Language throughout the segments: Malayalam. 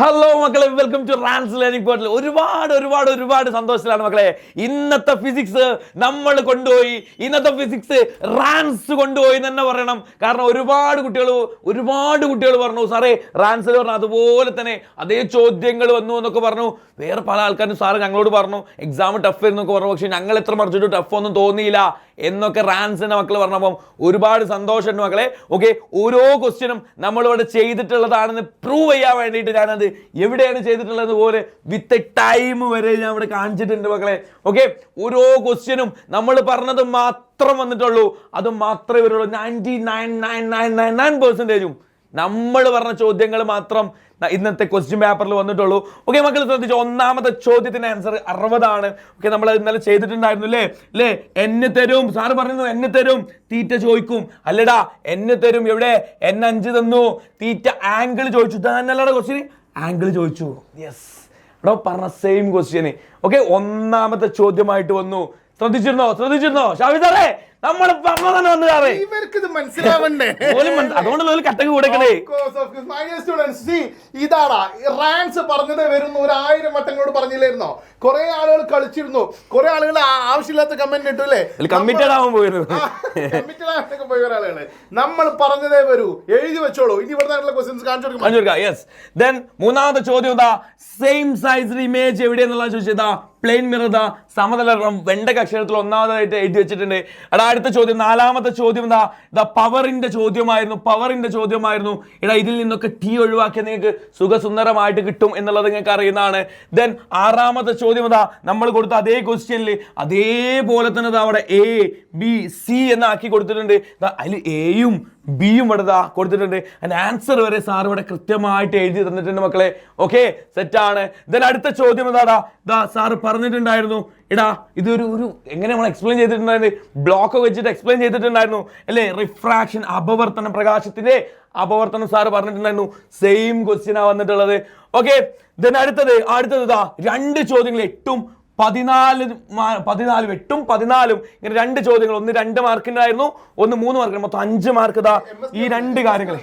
ഹലോ മക്കളെ. Welcome to Rans learning portal ഒരുപാട് ഒരുപാട് ഒരുപാട് സന്തോഷത്തിലാണ് മക്കളെ. ഇന്നത്തെ ഫിസിക്സ് നമ്മൾ കൊണ്ടുപോയി. ഇന്നത്തെ ഫിസിക്സ് റാൻസ് കൊണ്ടുപോയി എന്ന് തന്നെ പറയണം. കാരണം ഒരുപാട് കുട്ടികൾ ഒരുപാട് കുട്ടികൾ പറഞ്ഞു സാറേ റാൻസിൽ പറഞ്ഞു അതുപോലെ തന്നെ അതേ ചോദ്യങ്ങൾ വന്നു എന്നൊക്കെ പറഞ്ഞു. വേറെ പല ആൾക്കാരും സാറ് ഞങ്ങളോട് പറഞ്ഞു എക്സാം ടഫ് എന്നൊക്കെ പറഞ്ഞു. പക്ഷേ ഞങ്ങൾ എത്ര മറിച്ചിട്ട് ടഫ് ഒന്നും തോന്നിയില്ല എന്നൊക്കെ റാൻസിന്റെ മക്കൾ പറഞ്ഞപ്പം ഒരുപാട് സന്തോഷമുണ്ട് മക്കളെ. ഓക്കെ ഓരോ ക്വസ്റ്റ്യനും നമ്മളിവിടെ ചെയ്തിട്ടുള്ളതാണെന്ന് പ്രൂവ് ചെയ്യാൻ വേണ്ടിയിട്ട് ഞാനത് എവിടെയാണ് ചെയ്തിട്ടുള്ളത് പോലെ വിത്ത് എ ടൈം വരെ ഞാൻ ഇവിടെ കാണിച്ചിട്ടുണ്ട് മക്കളെ. ഓക്കെ ഓരോ ക്വസ്റ്റ്യനും നമ്മൾ പറഞ്ഞത് മാത്രം വന്നിട്ടുള്ളൂ. അത് മാത്രമേ വരുള്ളൂ. Ninety nine nine nine nine nine പെർസെന്റേജും നമ്മൾ പറഞ്ഞ ചോദ്യങ്ങൾ മാത്രം ഇന്നത്തെ ക്വസ്റ്റ്യൻ പേപ്പറിൽ വന്നിട്ടുള്ളൂ. ഓക്കെ മക്കൾ ശ്രദ്ധിച്ചു? ഒന്നാമത്തെ ചോദ്യത്തിന്റെ ആൻസർ അറുപതാണ്. ഓക്കെ നമ്മൾ ഇന്നലെ ചെയ്തിട്ടുണ്ടായിരുന്നു അല്ലേ അല്ലേ എന്നെ തരും. സാറ് പറഞ്ഞു എന്നെ തരും. തീറ്റ ചോദിക്കും. അല്ലടാ എന്നെ തരും. എവിടെ? എന്നെ അഞ്ച് തന്നു. തീറ്റ ആംഗിൾ ചോദിച്ചു. തന്നല്ലടാ ക്വസ്റ്റ്യൻ ആംഗിൾ ചോദിച്ചു. യെസ് ഇവിടെ പറഞ്ഞ സെയിം ക്വസ്റ്റ്യന് ഓക്കെ ഒന്നാമത്തെ ചോദ്യമായിട്ട് വന്നു. ശ്രദ്ധിച്ചിരുന്നോ? ശ്രദ്ധിച്ചിരുന്നോ? സാറേ? നമ്മൾ തന്നെ വന്നു ഇവർക്ക് ഇത് മനസ്സിലാവണ്ടേ? അതുകൊണ്ടല്ലോ കട്ടക്ക് കൊടുക്കണേ. ഇതാടാ റാൻസ് പറഞ്ഞത് വരുന്നു. ഒരു ആയിരം വട്ടങ്ങളോട് പറഞ്ഞില്ലായിരുന്നോ? കുറെ ആളുകൾ കളിച്ചിരുന്നു. കുറെ ആളുകൾ ആവശ്യമില്ലാത്ത കമന്റ് ഇട്ടു അല്ലേ? കമ്മിറ്റഡ് ആവാൻ പോയിരുന്നു കമ്മിറ്റഡ് പോയ നമ്മൾ പറഞ്ഞതേ വരൂ. എഴുതി വെച്ചോളൂ. ഇനി ഇവിടെ ക്വസ്റ്റ്യൻസ് കാണിച്ചു കൊടുക്കാം. യെസ് ദെൻ മൂന്നാമത്തെ ചോദ്യം ഇതാ സെയിം സൈസ് ഇമേജ് എവിടെയെന്നുള്ള ചോദിച്ചതാ. പ്ലെയിൻ മിറത സമതല വെണ്ടക അക്ഷരത്തിൽ ഒന്നാമതായിട്ട് എഴുതി വെച്ചിട്ടുണ്ട്. എടാ അടുത്ത ചോദ്യം നാലാമത്തെ ചോദ്യം എന്താ ദ പവറിന്റെ ചോദ്യമായിരുന്നു പവറിന്റെ ചോദ്യമായിരുന്നു. എടാ ഇതിൽ നിന്നൊക്കെ ടീ ഒഴിവാക്കിയാൽ നിങ്ങൾക്ക് സുഖസുന്ദരമായിട്ട് കിട്ടും എന്നുള്ളത് നിങ്ങൾക്ക് അറിയുന്നതാണ്. ദെൻ ആറാമത്തെ ചോദ്യം എന്താ നമ്മൾ കൊടുത്ത അതേ ക്വസ്റ്റ്യനിൽ അതേപോലെ തന്നെ അവിടെ എ ബി സി എന്നാക്കി കൊടുത്തിട്ടുണ്ട്. അതിൽ എയും ബിയും ഇവിടെ ദാ കൊടുത്തിട്ടുണ്ട്. അതിന്റെ ആൻസർ വരെ സാർ ഇവിടെ കൃത്യമായിട്ട് എഴുതി തന്നിട്ടുണ്ട് മക്കളെ. ഓക്കെ സെറ്റാണ് ദെൻ അടുത്ത ചോദ്യം എന്താടാ? ഇതാ സാറ് പറഞ്ഞിട്ടുണ്ടായിരുന്നു. എടാ ഇതൊരു ഒരു എങ്ങനെ നമ്മൾ എക്സ്പ്ലെയിൻ ചെയ്തിട്ടുണ്ടായിരുന്നു? ബ്ലോക്ക് വെച്ചിട്ട് എക്സ്പ്ലെയിൻ ചെയ്തിട്ടുണ്ടായിരുന്നു. അല്ലേ? റിഫ്രാക്ഷൻ അപവർത്തനം പ്രകാശത്തിന്റെ അപവർത്തനം സാറ് പറഞ്ഞിട്ടുണ്ടായിരുന്നു. സെയിം ക്വസ്റ്റ്യനാണ് വന്നിട്ടുള്ളത്. ഓക്കെ ദെൻ അടുത്തത് അടുത്തത് ഇതാ രണ്ട് ചോദ്യങ്ങൾ എട്ടും പതിനാല് പതിനാല് എട്ടും പതിനാലും ഇങ്ങനെ രണ്ട് ചോദ്യങ്ങൾ. ഒന്ന് രണ്ട് മാർക്കിന്റെ ആയിരുന്നു ഒന്ന് മൂന്ന് മാർക്കിന് മൊത്തം അഞ്ച് മാർക്ക് ഇതാ ഈ രണ്ട് കാര്യങ്ങൾ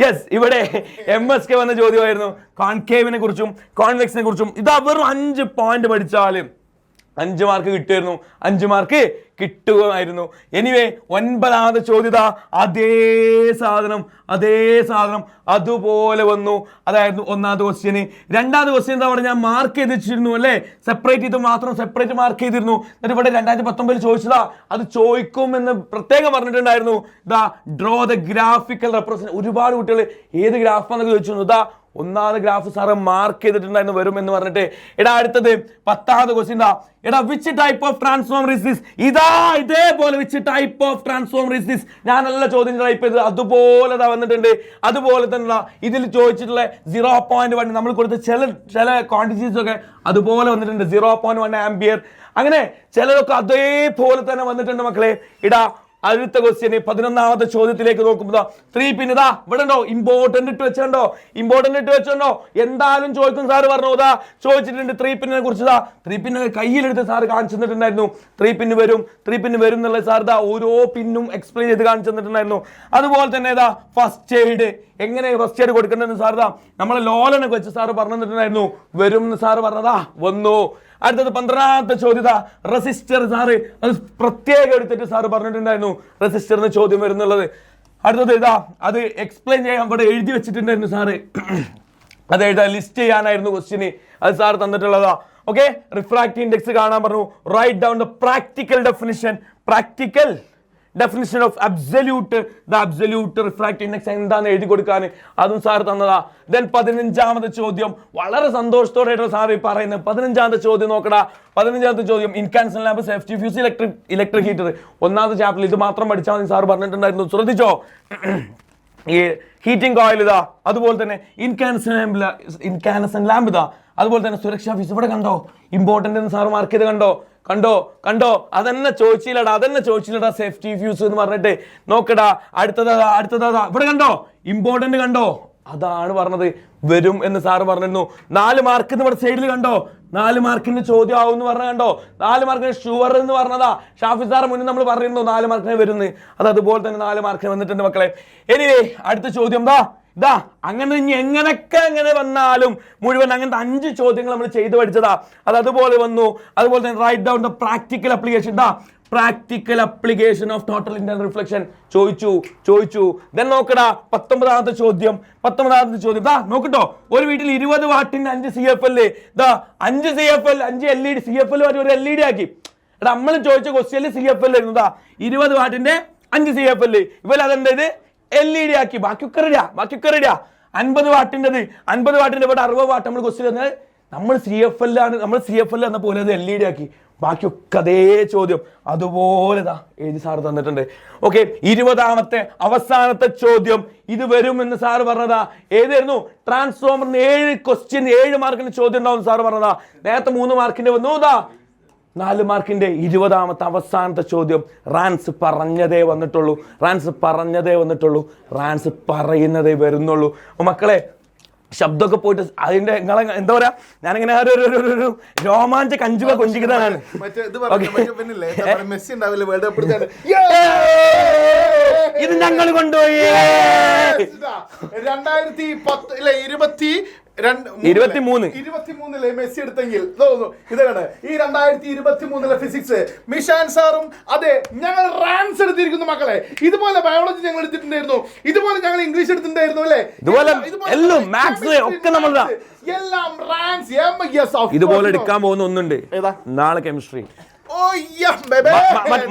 യെസ് ഇവിടെ എം എസ് കെ വന്ന ചോദ്യമായിരുന്നു. കോൺകേവിനെ കുറിച്ചും കോൺവെക്സിനെ കുറിച്ചും. ഇതാ വെറും അഞ്ച് പോയിന്റ് പഠിച്ചാലും. അഞ്ച് മാർക്ക് കിട്ടുമായിരുന്നു അഞ്ച് മാർക്ക് കിട്ടുമായിരുന്നു എനിവേ ഒൻപതാമത്തെ ചോദ്യത അതേ സാധനം അതേ സാധനം അതുപോലെ വന്നു. അതായിരുന്നു ഒന്നാമത്തെ ക്വസ്റ്റ്യന് രണ്ടാമത്തെ ക്വസ്റ്റ്യൻ എന്താ പറഞ്ഞാൽ മാർക്ക് ചെയ്ത് വെച്ചിരുന്നു അല്ലേ? സെപ്പറേറ്റ് ചെയ്ത് മാത്രം സെപ്പറേറ്റ് മാർക്ക് ചെയ്തിരുന്നു. എന്നിട്ട് ഇവിടെ രണ്ടായിരത്തി പത്തൊമ്പതിൽ ചോദിച്ചതാ. അത് ചോദിക്കും എന്ന് പ്രത്യേകം പറഞ്ഞിട്ടുണ്ടായിരുന്നു. ഇതാ ഡ്രോ ദ ഗ്രാഫിക്കൽ റെപ്രസെന്റ് ഒരുപാട് കുട്ടികൾ ഏത് ഗ്രാഫാന്നൊക്കെ ചോദിച്ചു ഇതാ ഒന്നാമത് ഗ്രാഫ് സാറ് മാർക്ക് ചെയ്തിട്ടുണ്ടായിരുന്നു വരും എന്ന് പറഞ്ഞിട്ട്. എടാ അടുത്തത് പത്താമത് ക്വസ്റ്റ്യൻ എടാ which type of transform this ഇതാ ഇതേപോലെ വിച്ച് ടൈപ്പ് ഓഫ് ട്രാൻസ്ഫോം ഞാൻ ഞാനല്ല ചോദ്യം ടൈപ്പ് ചെയ്തത് അതുപോലെ ഇതാ വന്നിട്ടുണ്ട്. അതുപോലെ തന്നെ ഇതിൽ ചോദിച്ചിട്ടുള്ള സീറോ പോയിന്റ് വൺ നമ്മൾ കൊടുത്ത ചില ചില ക്വാണ്ടിറ്റീസ് ഒക്കെ അതുപോലെ വന്നിട്ടുണ്ട്. സീറോ പോയിന്റ് വൺ ആംബിയർ അങ്ങനെ ചിലതൊക്കെ അതേപോലെ തന്നെ വന്നിട്ടുണ്ട് മക്കളെ. ഇടാ അടുത്ത ക്വസ്റ്റ്യന് പതിനൊന്നാമത്തെ ചോദ്യത്തിലേക്ക് നോക്കുമ്പോൾ ത്രീ പിൻ ഇതാ ഇവിടെ ഉണ്ടോ ഇമ്പോർട്ടന്റ് ഇട്ട് വെച്ചോ ഇമ്പോർട്ടന്റ് ഇട്ട് വെച്ചോ എന്തായാലും ചോദിക്കും സാറ് പറഞ്ഞു ഇതാ ചോദിച്ചിട്ടുണ്ട് ത്രീ പിന്നിനെ കുറിച്ച് ഇതാ. ത്രീ പിന്നെ കയ്യിലെടുത്ത് സാറ് കാണിച്ചു തന്നിട്ടുണ്ടായിരുന്നു ത്രീ പിന്ന് വരും ത്രീ പിന്ന് വരും എന്നുള്ള സാർ ഇതാ ഓരോ പിന്നും എക്സ്പ്ലെയിൻ ചെയ്ത് കാണിച്ചു തന്നിട്ടുണ്ടായിരുന്നു അതുപോലെ തന്നെ ഇതാ ഫസ്റ്റ് എയ്ഡ് എങ്ങനെ ഫസ്റ്റ് എയ്ഡ് കൊടുക്കേണ്ടതെന്ന് സാർ ഇതാ നമ്മളെ ലോലനൊക്കെ വെച്ച് സാറ് പറഞ്ഞു തന്നിട്ടുണ്ടായിരുന്നു വരും എന്ന് സാറ് പറഞ്ഞതാ വന്നു. അടുത്തത് പന്ത്രണ്ടാമത്തെ ചോദ്യത റെസിസ്റ്റർ സാറ്. അത് പ്രത്യേകം എടുത്തിട്ട് സാറ് പറഞ്ഞിട്ടുണ്ടായിരുന്നു റെസിസ്റ്ററിന് ചോദ്യം വരുന്നുള്ളത്. അടുത്തത് ഇതാ അത് എക്സ്പ്ലെയിൻ ചെയ്യാൻ ഇവിടെ എഴുതി വെച്ചിട്ടുണ്ടായിരുന്നു സാറ്. അത് എഴുതാ ലിസ്റ്റ് ചെയ്യാനായിരുന്നു ക്വസ്റ്റ്യന് അത് സാർ തന്നിട്ടുള്ളതാ. ഓക്കെ റിഫ്രാക്റ്റ് ഇൻഡെക്സ് കാണാൻ പറഞ്ഞു. Write down the practical definition practical definition of absolute the absolute refract index എന്താന്ന് എഴുതി കൊടുക്കാൻ അതും സാർ തന്നതാ. ദെൻ പതിനഞ്ചാമത്തെ ചോദ്യം. വളരെ സന്തോഷത്തോടെയായിട്ട് സാർ ഈ പറയുന്നത്. പതിനഞ്ചാമത്തെ ചോദ്യം നോക്കടാ. പതിനഞ്ചാമത്തെ ചോദ്യം. ഇൻകാൻസൽ lab safety fuse electric electric heater ഒന്നാമത്തെ ചാപ്റ്ററിൽ ഇത് മാത്രം പഠിച്ചാൽ മതി സാർ പറഞ്ഞിട്ടുണ്ടായിരുന്നു. ശ്രദ്ധിച്ചോ? ഈ ഹീറ്റിംഗ് ഓയിൽ ഇതാ അതുപോലെ തന്നെ ഇൻകാൻസൻ ലാമ്പ് ഇൻകാനസൻ ലാമ്പ് ഇതാ അതുപോലെ തന്നെ സുരക്ഷാ ഫീസ് ഇവിടെ കണ്ടോ? ഇമ്പോർട്ടന്റ് എന്ന് സാർ മാർക്ക് ചെയ്ത് കണ്ടോ? കണ്ടോ? കണ്ടോ? അതെന്നെ ചോദിച്ചില്ലടാ അതെന്നെ ചോദിച്ചില്ലടാ സേഫ്റ്റി ഫ്യൂസ് എന്ന് പറഞ്ഞിട്ട്. നോക്കടാ അടുത്തതാ അടുത്തതാ ഇവിടെ കണ്ടോ? ഇമ്പോർട്ടന്റ് കണ്ടോ? അതാണ് പറഞ്ഞത്. വരും എന്ന് സാറ് പറഞ്ഞിരുന്നു. നാല് മാർക്ക് ഇവിടെ സൈഡിൽ കണ്ടോ? നാല് മാർക്കിന് ചോദ്യം ആവും എന്ന് പറഞ്ഞ കണ്ടോ? നാല് മാർക്കിന് ഷുവർ എന്ന് പറഞ്ഞതാ. ഷാഫി സാർ മുന്നേ നമ്മൾ പറഞ്ഞിരുന്നു നാല് മാർക്കിന് വരുന്നത് അത് അതുപോലെ തന്നെ നാല് മാർക്കിന് വന്നിട്ടുണ്ട് മക്കളെ. എനിവേ അടുത്ത ചോദ്യം ദാ ഇതാ അങ്ങനെ ഇനി എങ്ങനെയൊക്കെ അങ്ങനെ വന്നാലും മുഴുവൻ അങ്ങനത്തെ അഞ്ച് ചോദ്യങ്ങൾ നമ്മൾ ചെയ്തു പഠിച്ചതാ. അത് അതുപോലെ വന്നു. അതുപോലെ തന്നെ write down the practical application the practical application of total inter reflection ചോദിച്ചു ചോദിച്ചു. ദെൻ നോക്കടാ പത്തൊമ്പതാമത്തെ ചോദ്യം പത്തൊമ്പതാമത്തെ ചോദ്യം. ദാ നോക്കട്ടോ. ഒരു വീട്ടിൽ ഇരുപത് വാട്ടിന്റെ അഞ്ച് സി എഫ് എൽ ദാ അഞ്ച് സി എഫ് എൽ അഞ്ച് L E D C F L ഒരു എൽ ഇ ഡി ആക്കി. എടാ നമ്മൾ ചോദിച്ച ക്വസ്റ്റ്യനിൽ സി എഫ് എൽ ആയിരുന്നു. ദാ ഇരുപത് വാട്ടിന്റെ അഞ്ച് സി എഫ് എൽ ഇവർ അതെന്തായത് എൽ ഇ ഡി ആക്കി. ബാക്കിയൊക്കെ റെഡിയാ ബാക്കിയൊക്കെ റെഡിയാ അൻപത് വാട്ടിന്റെത് അൻപത് വാട്ടിന്റെ ഇവിടെ അറുപത് വാട്ട് നമ്മൾ ക്വസ്റ്റ്യൻ നമ്മൾ സി എഫ് എൽ ആണ് നമ്മൾ സി എഫ് എൽ എന്ന പോലെ അത് എൽ ഇ ഡി ആക്കി. ബാക്കിയൊക്കെ അതേ ചോദ്യം. അതുപോലെ ദാ എഴുതി സാർ തന്നിട്ടുണ്ട്. ഓക്കെ ഇരുപതാമത്തെ അവസാനത്തെ ചോദ്യം. ഇത് വരുമെന്ന് സാർ പറഞ്ഞതാ. ഏതായിരുന്നു? ട്രാൻസ്ഫോമറിന് ഏഴ് ക്വസ്റ്റ്യൻ ഏഴ് മാർക്കിന്റെ ചോദ്യം ഉണ്ടാവും സാർ പറഞ്ഞതാ. നേരത്തെ മൂന്ന് മാർക്കിന്റെ വന്നു. ഇതാ നാല് മാർക്കിന്റെ ഇരുപതാമത്തെ അവസാനത്തെ ചോദ്യം. റാൻസ് പറഞ്ഞതേ വന്നിട്ടുള്ളൂ. റാൻസ് പറഞ്ഞതേ വന്നിട്ടുള്ളൂ. റാൻസ് പറയുന്നതേ വരുന്നുള്ളൂ. മക്കളെ ശബ്ദമൊക്കെ പോയിട്ട് അതിന്റെ നിങ്ങളെ എന്താ പറയാ? ഞാനിങ്ങനെ ഒരു ഒരു- ഒരു- ഒരു- രോമാഞ്ച കഞ്ചുക കൊഞ്ചിക്കുന്നതാണ്. ഇത് ഞങ്ങൾ കൊണ്ടുപോയി. രണ്ടായിരത്തി പത്ത് ഇല്ല ഇരുപത്തി രണ്ട് ഇരുപത്തി മൂന്ന്. ഇരുപത്തി മൂന്നിൽ മെസ്സി എടുത്തെങ്കിൽ ഇതാണ്. ഈ രണ്ടായിരത്തി ഇരുപത്തി മൂന്നിലെ ഫിസിക്സ് മിഷാൻ സാറും അതെ ഞങ്ങൾ റാൻസ് എടുത്തിരിക്കുന്നു മക്കളെ. ഇതുപോലെ ബയോളജി ഞങ്ങൾ എടുത്തിട്ടുണ്ടായിരുന്നു. ഇതുപോലെ ഞങ്ങൾ ഇംഗ്ലീഷ് എടുത്തിട്ടുണ്ടായിരുന്നു അല്ലേ? ഇതുപോലെ എല്ലാം, maths ഒക്കെ നമ്മളുടെ. എല്ലാം റാൻസ് ഇതുപോലെ എടുക്കാൻ പോകുന്ന ഒന്നുണ്ട്. നാളെ കെമിസ്ട്രി.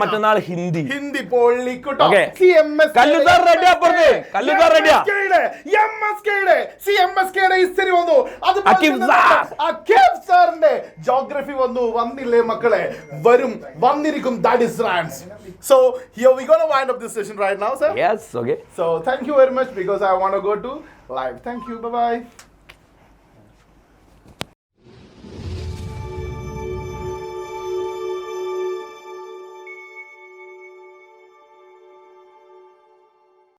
മറ്റന്നാൾ ഹിന്ദി ഹിന്ദി പൊള്ളിക്കുട്ടോ Okay. CMS കല്ലു sir ready ആ അപ്പുറത്ത്? കല്ലു sir ready ആ? എംഎസ്കെയുടെ സിഎംഎസ്കെയുടെ ഹിസ്റ്ററി വന്നു അതുപോലെ അക്കീം തന്നെ sir. അക്കീം സാറിന്റെ ജോഗ്രഫി വന്നു വന്നില്ലേ മക്കളെ വരും വന്നിരിക്കും that is runs so here we gonna wind up this session right now sir yes Okay. So thank you very much because I wanna go to live. Thank you. Bye bye.